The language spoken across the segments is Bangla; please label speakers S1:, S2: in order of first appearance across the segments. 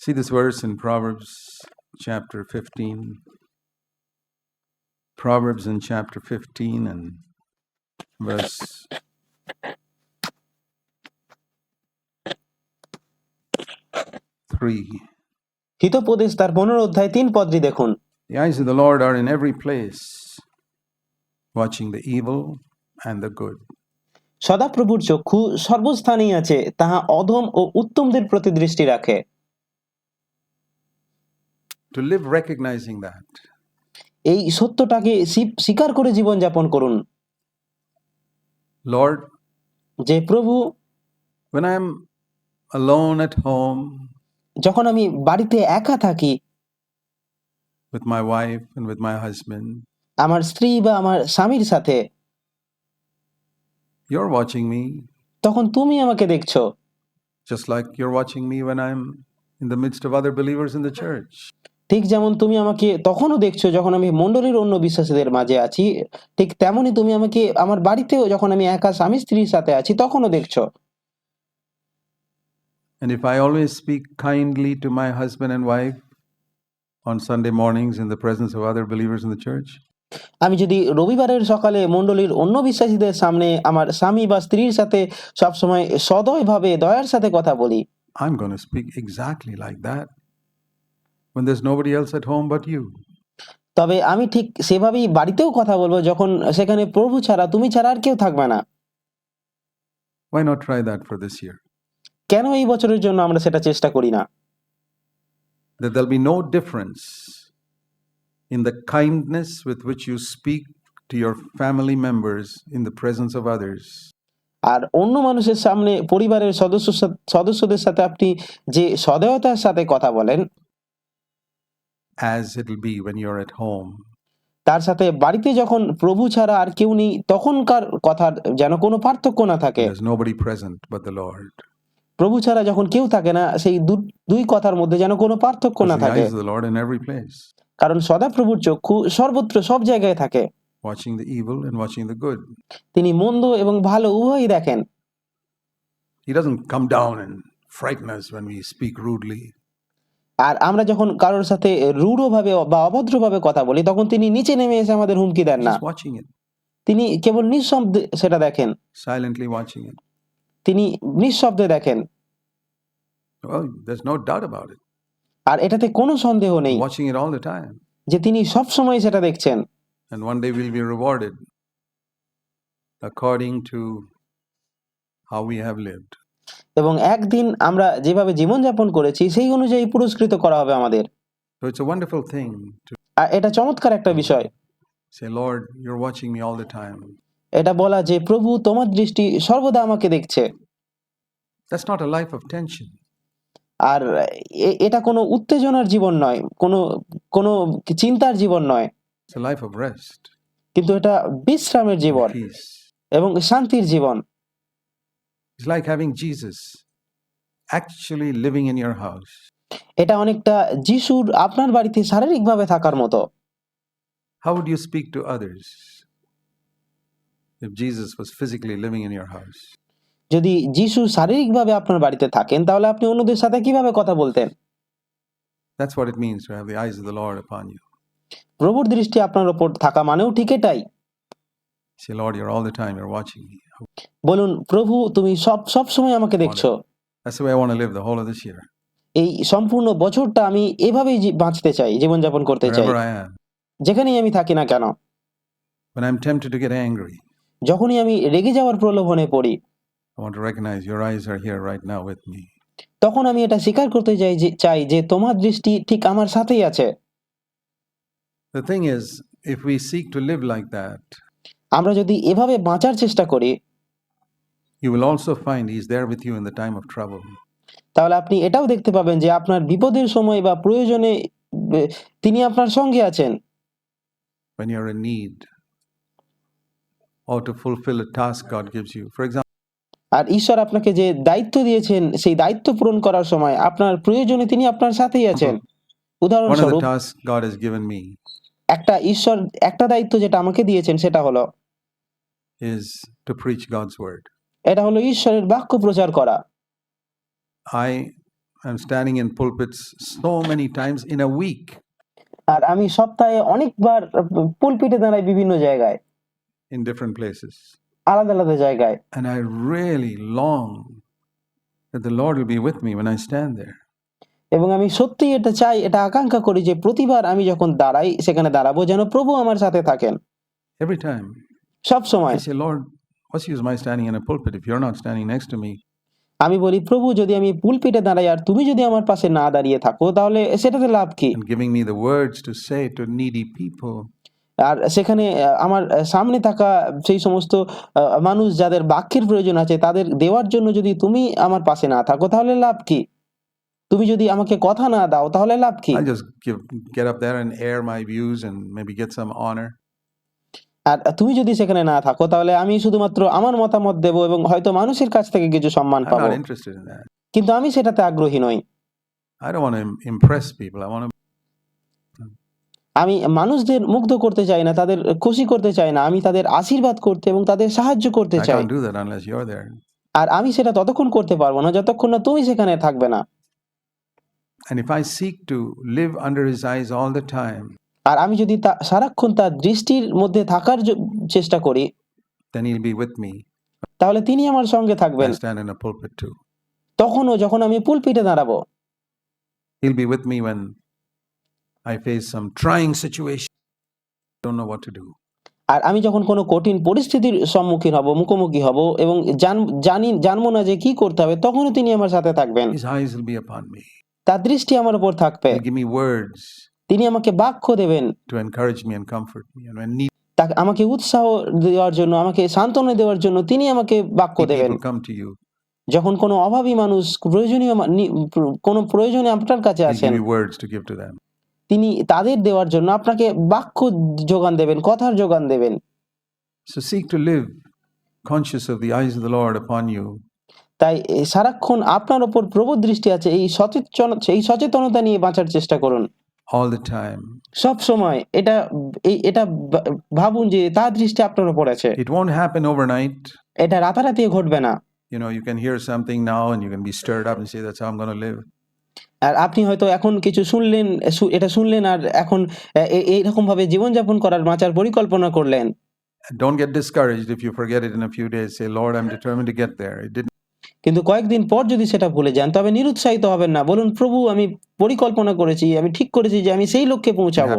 S1: See this verse in Proverbs chapter 15. Proverbs in chapter 15 and verse 3.
S2: Hitopadesha তার পনেরো অধ্যায় তিন পদটি দেখুন
S1: The eyes of the Lord are in every place, watching the evil and the good.
S2: সদাপ্রভুর চক্ষু সর্বস্থানেই আছে তাহা অধম ও উত্তমদের প্রতি দৃষ্টি রাখে
S1: To live recognizing that.
S2: এই সত্যটাকে স্বী- স্বীকার করে জীবনযাপন করুন
S1: Lord,
S2: যে প্রভু
S1: when I'm alone at home
S2: যখন আমি বাড়িতে একা থাকি
S1: with my wife and with my husband,
S2: আমার স্ত্রী বা আমার স্বামীর সাথে
S1: you're watching me
S2: তখন তুমি আমাকে দেখছ
S1: just like you're watching me when I'm in the midst of other believers in the church.
S2: ঠিক যেমন তুমি আমাকে তখনও দেখছ যখন আমি মণ্ডলীর অন্য বিশ্বাসীদের মাঝে আছি ঠিক তেমনই তুমি আমাকে আমার বাড়িতেও যখন আমি একা স্বামী স্ত্রীর সাথে আছি তখনও দেখছ।
S1: And if I always speak kindly to my husband and wife on Sunday mornings in the presence of other believers in the church,
S2: আমি যদি রবিবারের সকালে মণ্ডলীর অন্য বিশ্বাসীদের সামনে আমার স্বামী বা স্ত্রীর সাথে সবসময় সদয়ভাবে দয়ার সাথে কথা বলি।
S1: I'm going to speak exactly like that. When there's nobody else at home but you.
S2: তবে আমি ঠিক সেভাবেই বাড়িতেও কথা বলব যখন সেখানে প্রভু ছাড়া তুমি ছাড়া আর কেউ থাকবে না
S1: Why not try that for this year?
S2: কেন এই বছরের জন্য আমরা সেটা চেষ্টা করি না
S1: That there'll be no difference in the kindness with which you speak to your family members in the presence of others
S2: আর অন্য মানুষের সামনে পরিবারের সদস্য সদস্যদের সাথে আপনি যে সদয়তার সাথে কথা বলেন
S1: as it'll be when you're at home.
S2: তার সাথে বাড়িতে যখন প্রভু ছাড়া আর কেউ নেই তখনকার কথার যেন কোনো পার্থক্য না থাকে
S1: There's nobody present but the Lord.
S2: প্রভু ছাড়া যখন কেউ থাকে না সেই দুই কথার মধ্যে যেন কোনো পার্থক্য না থাকে
S1: eyes of the Lord in every place,
S2: কারণ সদাপ্রভুর চক্ষু সর্বত্র সব জায়গায় থাকে
S1: watching the evil and watching the good.
S2: তিনি মন্দ এবং ভালো উভয়ই দেখেন
S1: He doesn't come down and frighten us when we speak rudely.
S2: আর আমরা যখন কারোর সাথে রূঢ়ভাবে বা অভদ্রভাবে কথা বলি তখন তিনি নিচে নেমে এসে আমাদের হুমকি দেন না। তিনি কেবল নিঃশব্দে সেটা দেখেন।
S1: সাইলেন্টলি ওয়াচিং
S2: তিনি নিঃশব্দে দেখেন।
S1: Well there's no doubt about
S2: আর এটাতে কোনো সন্দেহ নেই
S1: ওয়াচিং ইট অল টাইম
S2: যে তিনি সব সময় সেটা দেখছেন।
S1: And one day will be rewarded according to how we have lived
S2: এবং একদিন আমরা যেভাবে জীবনযাপন করেছি সেই অনুযায়ী পুরস্কৃত করা হবে আমাদের
S1: So it's a wonderful thing to
S2: আর এটা চমৎকার একটা বিষয়
S1: say, Lord, you're watching me all the time.
S2: এটা বলা যে প্রভু তোমার দৃষ্টি সর্বদা আমাকে দেখছে
S1: That's not a life of tension.
S2: আর এ- এটা কোনো উত্তেজনার জীবন নয় কোনো কোনো চিন্তার জীবন নয়
S1: It's a life of rest,
S2: কিন্তু এটা বিশ্রামের জীবন
S1: peace.
S2: এবং শান্তির জীবন
S1: It's like having Jesus actually living in your house.
S2: এটা অনেকটা যিশুর আপনার বাড়িতে শারীরিকভাবে থাকার মতো
S1: How would you speak to others if Jesus was physically living in your house?
S2: যদি যিশু শারীরিকভাবে আপনার বাড়িতে থাকেন তাহলে আপনি অন্যদের সাথে কীভাবে কথা বলতেন
S1: That's what it means to have the eyes of the Lord upon you.
S2: প্রভুর দৃষ্টি আপনার ওপর থাকা মানেও ঠিক এটাই
S1: সে
S2: বলুন প্রভু তুমি সব সব সময় আমাকে দেখছ। এই সম্পূর্ণ বছরটা আমি এভাবেই বাঁচতে চাই জীবন যাপন করতে চাই। যেখানেই আমি থাকি না কেন। যখনই আমি রেগে যাওয়ার প্রলোভনে পড়ি।
S1: I want to recognize your eyes are
S2: তখন আমি এটা স্বীকার করতে চাই যে চাই যে তোমার দৃষ্টি ঠিক আমার সাথেই আছে।
S1: The thing is if we seek to live like that
S2: আমরা যদি এভাবে বাঁচার চেষ্টা করি
S1: you will also find He's there with you in the time of trouble.
S2: তাহলে আপনি এটাও দেখতে পাবেন যে আপনার বিপদের সময় বা প্রয়োজনে তিনি আপনার সঙ্গে আছেন
S1: when you're in need or to fulfill a task God gives you. For example,
S2: আর ঈশ্বর আপনাকে যে দায়িত্ব দিয়েছেন সেই দায়িত্ব পূরণ করার সময় আপনার প্রয়োজনে তিনি আপনার সাথেই আছেন
S1: of
S2: উদাহরণস্বরূপ একটা ঈশ্বর একটা দায়িত্ব যেটা আমাকে দিয়েছেন সেটা হলো
S1: is to preach God's word.
S2: এটা হলো ঈশ্বরের বাক্য প্রচার করা
S1: I I'm standing in pulpits so many times in a week.
S2: আর আমি সপ্তাহে অনেকবার পুলপিটে দাঁড়াই বিভিন্ন জায়গায়
S1: in different places.
S2: আলাদা আলাদা জায়গায়
S1: And I really long that the Lord will be with me when I stand there.
S2: এবং আমি সত্যিই এটা চাই এটা আকাঙ্ক্ষা করি যে প্রতিবার আমি যখন দাঁড়াই সেখানে দাঁড়াবো যেন প্রভু আমার সাথে থাকেন
S1: Every time.
S2: সব সময়। আমি বলি প্রভু যদি আমি পুলপিটে দাঁড়াই আর তুমি যদি আমার পাশে না দাঁড়িয়ে থাকো তাহলে সেটাতে লাভ কি?
S1: Giving me the words to say to needy people
S2: আর সেখানে আমার সামনে থাকা সেই সমস্ত মানুষ যাদের বাক্যের প্রয়োজন আছে তাদের দেওয়ার জন্য যদি তুমি আমার পাশে না থাকো তাহলে লাভ কি? তুমি যদি আমাকে কথা না দাও তাহলে লাভ কি?
S1: Just get up there air my views and maybe get some honour
S2: আর তুমি যদি সেখানে না থাকো তাহলে আমি শুধুমাত্র আমার মতামত দেব এবং হয়তো মানুষের কাছ থেকে কিছু সম্মান পাবো. কিন্তু আমি সেটাতে আগ্রহী নই। আমি মানুষদের মুগ্ধ করতে চাই না তাদের খুশি করতে চাই না। আমি তাদের আশীর্বাদ করতে এবং তাদের সাহায্য করতে চাই. আর আমি সেটা ততক্ষণ করতে পারব না যতক্ষণ না তুমি সেখানে থাকবে না।
S1: And if I seek to live under his eyes all the time,
S2: আর আমি যদি সারাক্ষণ তার দৃষ্টির মধ্যে থাকার চেষ্টা করি. তাহলে তিনি আমার সঙ্গে থাকবেন. তখনও যখন আমি পুলপিটে দাঁড়াবো
S1: He'll be with me when I face some trying situation. Don't know what to do.
S2: আর আমি যখন কোনো কঠিন পরিস্থিতির সম্মুখীন হব মুখোমুখি হব এবং জানি জানব না যে কি করতে হবে তখনও তিনি আমার সাথে থাকবেন. তার দৃষ্টি আমার উপর থাকবে তিনি আমাকে বাক্য দেবেন
S1: to encourage me and comfort me. And when need
S2: তাকে আমাকে উৎসাহ দেওয়ার জন্য আমাকে সান্ত্বনা দেওয়ার জন্য তিনি আমাকে বাক্য দেবেন
S1: people come to you,
S2: যখন কোনো অভাবী মানুষ প্রয়োজনীয় কোনো প্রয়োজনে আপনার কাছে আসেন
S1: give you words to give to them.
S2: তিনি তাদের দেওয়ার জন্য আপনাকে বাক্য যোগান দেবেন কথার যোগান দেবেন
S1: So seek to live conscious of the eyes of the Lord upon you.
S2: তাই সারাক্ষণ আপনার ওপর প্রবল দৃষ্টি আছে এই সচেতন এই সচেতনতা নিয়ে বাঁচার চেষ্টা করুন
S1: all the time.
S2: সব সময় এটা এটা ভাবুন যে তার দৃষ্টি আপনার উপর আছে
S1: It won't happen overnight.
S2: এটা রাতারাতি ঘটবে না
S1: You know, you can hear something now and you can be stirred up and say, That's how I'm going to live.
S2: আর আপনি হয়তো এখন কিছু শুনলেন এটা শুনলেন আর এখন এইরকম ভাবে জীবনযাপন করার বাঁচার পরিকল্পনা করলেন
S1: Don't get discouraged if you forget it in a few days. Say, Lord, I'm determined to get there. It didn't
S2: কিন্তু কয়েকদিন পর যদি সেটা ভুলে যান তবে নিরুৎসাহিত হবেন না। বলুন প্রভু আমি পরিকল্পনা করেছি আমি ঠিক করেছি যে আমি সেই লক্ষ্যে পৌঁছাবো।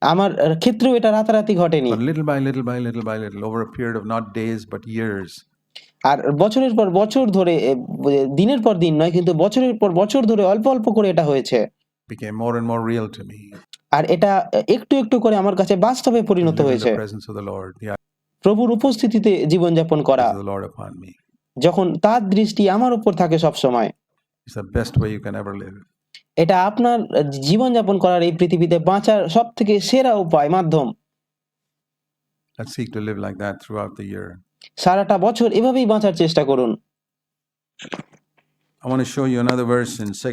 S2: আমার ক্ষেত্রেও এটা রাতারাতি ঘটেনি।
S1: Little by little by little by little, over a period of not days but years,
S2: আর বছরের পর বছর ধরে দিনের পর দিন নয় কিন্তু বছরের পর বছর ধরে অল্প অল্প করে এটা হয়েছে।
S1: Became more and more real to me.
S2: আর এটা একটু একটু করে আমার কাছে বাস্তবে পরিণত হয়েছে। প্রভুর উপস্থিতিতে জীবনযাপন করা। যখন তার দৃষ্টি আমার উপর থাকে সব সময় এটা আপনার জীবন যাপন করার এই পৃথিবীতে বাঁচার সব থেকে সেরা উপায় মাধ্যম। সারাটা বছর এভাবেই বাঁচার চেষ্টা করুন।
S1: I want to show you another verse in 2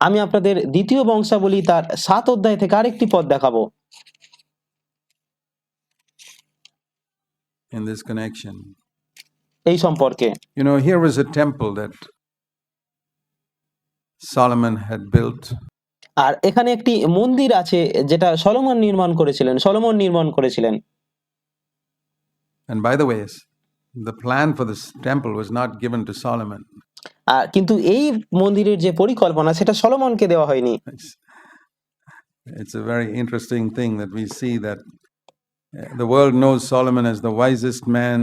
S2: আমি আপনাদের দ্বিতীয় বংশাবলী তার সাত অধ্যায় থেকে আরেকটি পদ দেখাবো।
S1: In this connection.
S2: এই সম্পর্কে
S1: You know, here was a temple that Solomon had built,
S2: আর এখানে একটি মন্দির আছে যেটা সলোমন নির্মাণ করেছিলেন সলোমন নির্মাণ করেছিলেন
S1: and by the way, the plan for this temple was not given to Solomon.
S2: আর কিন্তু এই মন্দিরের যে পরিকল্পনা সেটা সলোমনকে দেওয়া হয়নি
S1: It's, it's a very interesting thing that we see that uh, the world knows Solomon as the wisest man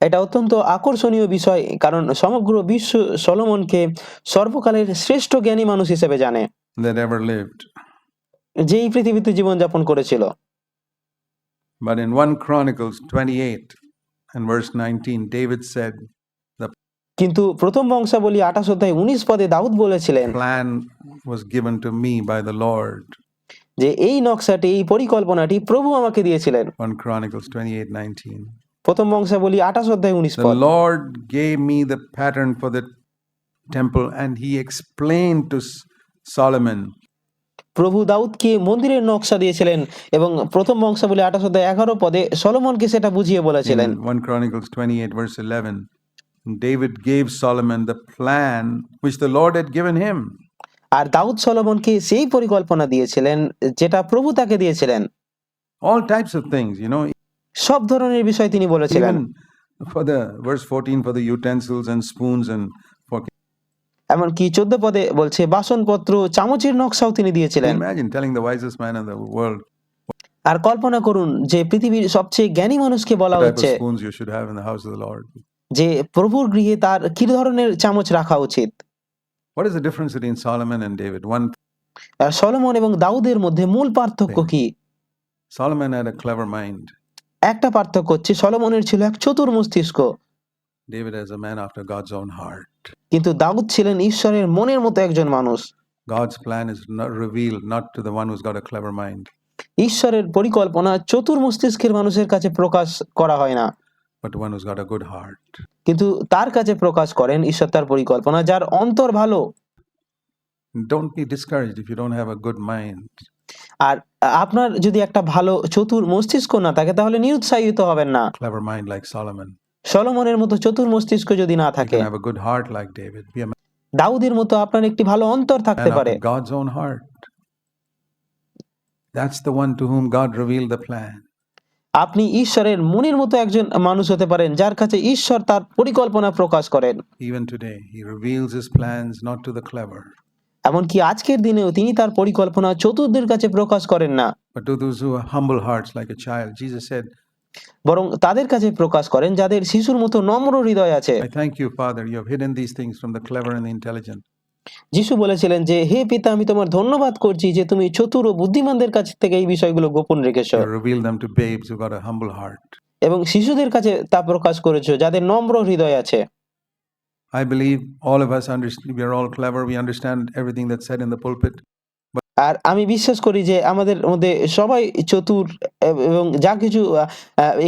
S2: এটা অত্যন্ত আকর্ষণীয় বিষয় কারণ সমগ্র বিশ্ব সলোমনকে সর্বকালের শ্রেষ্ঠ জ্ঞানী মানুষ হিসেবে জানে
S1: that ever lived.
S2: যে এই পৃথিবীতে জীবনযাপন করেছিল
S1: But in 1 Chronicles 28 and verse 19, David said,
S2: কিন্তু প্রথম বংশাবলী আঠাশ অধ্যায় উনিশ পদে দাউদ বলেছিলেন
S1: Plan was given to me by the Lord.
S2: যে এই নকশাটি এই পরিকল্পনাটি প্রভু আমাকে দিয়েছিলেন। প্রথম বংশাবলী আঠাশ অধ্যায় উনিশ
S1: Lord gave me the pattern for the temple and he explain to Solomon
S2: প্রভু দাউদকে মন্দিরের নকশা দিয়েছিলেন এবং প্রথম বংশাবলী আঠাশ অধ্যায় এগারো পদে সলোমনকে সেটা বুঝিয়ে বলেছিলেন।
S1: One Chronicles twenty eight verse eleven David gave Solomon the plan which the Lord had given him
S2: আর দাউদ সলোমনকে সেই পরিকল্পনা দিয়েছিলেন যেটা প্রভু তাকে দিয়েছিলেন। সব ধরনের বিষয় তিনি বলেছিলেন। বাসনপত্র চামচের নকশাও তিনি দিয়েছিলেন।
S1: Imagine telling the wisest the world
S2: আর কল্পনা করুন যে পৃথিবীর সবচেয়ে জ্ঞানী মানুষকে বলা হচ্ছে যে প্রভুর গৃহে তার কি ধরনের চামচ রাখা উচিত?
S1: What is the difference between Solomon and David? One,
S2: Solomon এবং দাউদের মধ্যে মূল পার্থক্য কি
S1: Solomon had a clever mind.
S2: একটা পার্থক্য হচ্ছে সলোমনের ছিল এক চতুর মস্তিষ্ক
S1: David is a man after God's own heart.
S2: কিন্তু দাউদ ছিলেন ঈশ্বরের মনের মতো একজন মানুষ
S1: God's plan is not revealed not to the one who's got a clever mind,
S2: ঈশ্বরের পরিকল্পনা চতুর মস্তিষ্কের মানুষের কাছে প্রকাশ করা হয় না
S1: but one who's got a good heart.
S2: কিন্তু তার কাছে প্রকাশ করেন ঈশ্বর তার পরিকল্পনা যার অন্তর ভালো
S1: Don't be discouraged if you don't have a good mind.
S2: আর আপনার যদি একটা ভালো চতুর মস্তিষ্ক না থাকে তাহলে নিরুৎসাহিত হবেন না
S1: Clever mind like Solomon.
S2: সলোমনের মতো চতুর মস্তিষ্ক যদি না থাকে
S1: good heart like David. Be a man
S2: দাউদের মতো আপনার একটি ভালো অন্তর থাকতে পারে
S1: God's own heart. That's the one to whom God revealed the plan.
S2: আপনি ঈশ্বরের মনির মতো একজন মানুষ হতে পারেন যার কাছে ঈশ্বর তার পরিকল্পনা প্রকাশ করেন।
S1: এমন
S2: কি আজকের দিনেও তিনি তার পরিকল্পনা চতুর্দের কাছে প্রকাশ করেন না।
S1: humble hearts like a child jesus said
S2: বরং তাদের কাছে প্রকাশ করেন যাদের শিশুর মতো নম্র হৃদয় আছে।
S1: I thank you father you have hidden these things from the clever
S2: যিশু বলেছিলেন যে হে পিতা আমি তোমার ধন্যবাদ করছি যে তুমি চতুর ও বুদ্ধিমানদের কাছ থেকে এই বিষয়গুলো গোপন রেখেছো। এবং শিশুদের কাছে তা প্রকাশ করেছ যাদের নম্র হৃদয় আছে।
S1: I believe all of us understand, we are all clever, we understand everything that's said in the pulpit.
S2: আর আমি বিশ্বাস করি যে আমাদের মধ্যে সবাই চতুর এবং যা কিছু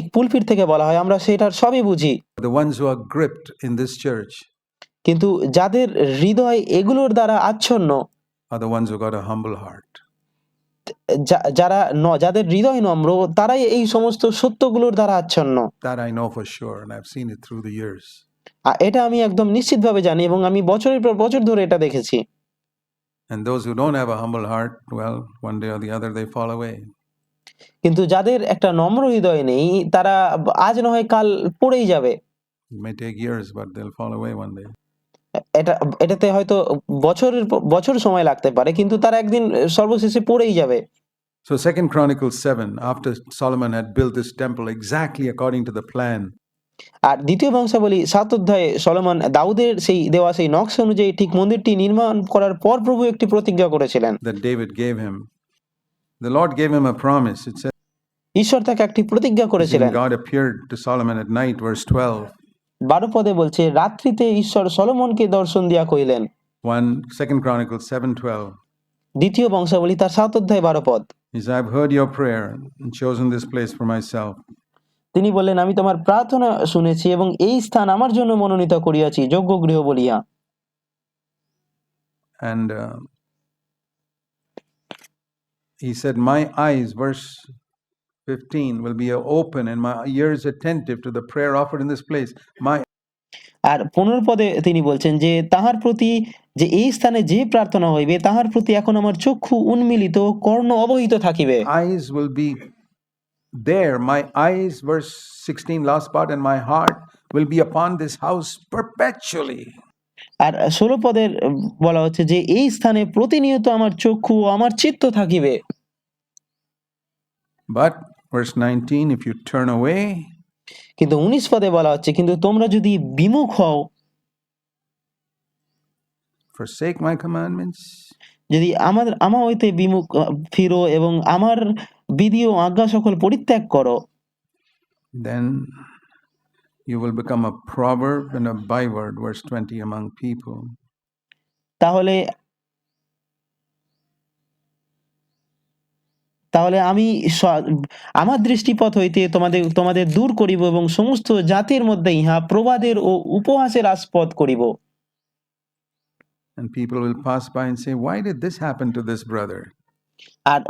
S2: এক পুলপিট থেকে বলা হয় আমরা সেটার সবই বুঝি।
S1: The ones who are gripped in this church
S2: কিন্তু যাদের হৃদয় এগুলোর দ্বারা আচ্ছন্ন যারা ন যাদের হৃদয় নম্র তারাই এই সমস্ত সত্যগুলোর দ্বারা আচ্ছন্ন। এটা আমি একদম নিশ্চিতভাবে জানি এবং আমি বছরের পর বছর ধরে এটা দেখেছি।
S1: And those who don't have a humble heart, well, one day or the other they
S2: কিন্তু যাদের একটা নম্র হৃদয় নেই তারা আজ নয় কাল পড়েই যাবে।
S1: May take years but they'll fall away one day.
S2: এটা এটাতে হয়তো বছরের বছর সময় লাগতে পারে কিন্তু তার একদিন সর্বশেষে পড়েই যাবে।
S1: So second chronicle 7 after Solomon exactly according to the plan.
S2: আর দ্বিতীয় বংশাবলী সাত অধ্যায়ে সলমন দাউদের সেই দেওয়া সেই নকশা অনুযায়ী ঠিক মন্দিরটি নির্মাণ করার পর প্রভু একটি প্রতিজ্ঞা করেছিলেন।
S1: The David gave him the Lord gave him a promise
S2: ঈশ্বর তাকে একটি প্রতিজ্ঞা করেছিলেন।
S1: God appeared Solomon at night verse 12
S2: বারো পদে বলছে রাত্রিতে ঈশ্বর সলোমনকে দর্শন দিয়া কইলেন
S1: One Second
S2: দ্বিতীয় বংশাবলী তার সাত অধ্যায় বারো পদ
S1: He I've heard your prayer and chosen this place for myself.
S2: তিনি বললেন আমি তোমার প্রার্থনা শুনেছি এবং এই স্থান আমার জন্য মনোনীত করিয়াছি যোগ্য গৃহ বলিয়া।
S1: And uh, he said, My eyes, verse 15, will be open and my ears attentive to the prayer offered in this place. My
S2: আর পনেরো পদে তিনি বলছেন যে তাহার প্রতি যে এই স্থানে যে প্রার্থনা হইবে তাহার প্রতি এখন আমার চক্ষু উন্মিলিত কর্ণ অবহিত থাকিবে
S1: eyes will be there. My eyes, verse 16, last part, and my heart will be upon this house perpetually.
S2: আর ষোলো পদের বলা হচ্ছে যে এই স্থানে প্রতিনিয়ত আমার চক্ষু আমার চিত্ত থাকিবে
S1: But, verse 19, if you turn away,
S2: কিন্তু উনিশ পদে বলা হচ্ছে কিন্তু তোমরা যদি বিমুখ হও
S1: forsake my commandments,
S2: যদি আমার আমা হইতে বিমুখ ফিরো এবং আমার বিধি ও আজ্ঞা সকল পরিত্যাগ করো
S1: then you will become a proverb and a byword, verse 20, among people.
S2: তাহলে তাহলে আমি আমার দৃষ্টিপথ হইতে তোমাদের তোমাদের দূর করিব এবং সমস্ত জাতির মধ্যে ইহা প্রবাদের ও উপহাসের আস্পদ করিব
S1: And people will pass by and say, Why did this happen to this brother?
S2: আর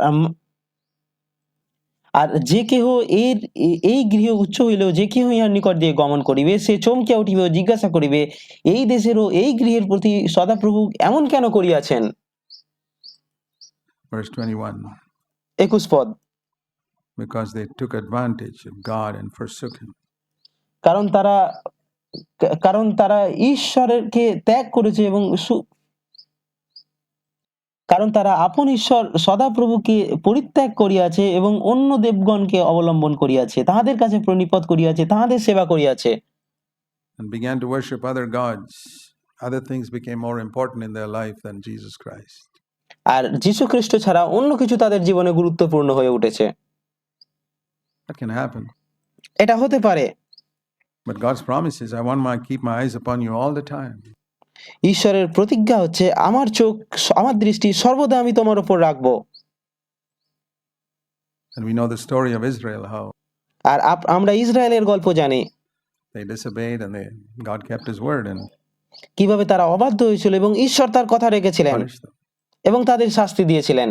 S2: আর যে কেহ এর এই গৃহ উচ্চ হইলেও যে কেহ ইহার নিকট দিয়ে গমন করিবে সে চমকিয়া উঠিবে ও জিজ্ঞাসা করিবে এই দেশেরও এই গৃহের প্রতি সদাপ্রভু এমন কেন করিয়াছেন
S1: Verse 21
S2: একুশ পদ
S1: because they took advantage of God and forsook Him.
S2: কারণ তারা কারণ তারা ঈশ্বরকে ত্যাগ করেছে এবং কারণ তারা আপন ঈশ্বর সদাপ্রভুকে পরিত্যাগ করিয়াছে এবং অন্য দেবগণকে অবলম্বন করিয়াছে তাহাদের কাছে প্রণিপত করিয়াছে তাহাদের সেবা করিয়াছে
S1: and began to worship other gods. Other things became more important in their life than Jesus Christ.
S2: আর যীশু খ্রিস্ট ছাড়া অন্য কিছু তাদের জীবনে গুরুত্বপূর্ণ হয়ে উঠেছে. এটা হতে পারে
S1: But God's promise is, I want my keep my eyes upon you all the time.
S2: ঈশ্বরের প্রতিজ্ঞা হচ্ছে আমার চোখ আমার দৃষ্টি সর্বদা আমি তোমার উপর রাখব
S1: And we know the story of Israel, how
S2: আর আমরা ইসরায়েলের গল্প জানি
S1: they disobeyed and they God kept his word and
S2: কীভাবে তারা অবাধ্য হয়েছিল এবং ঈশ্বর তার কথা রেখেছিলেন. এবং তাদের শাস্তি দিয়েছিলেন।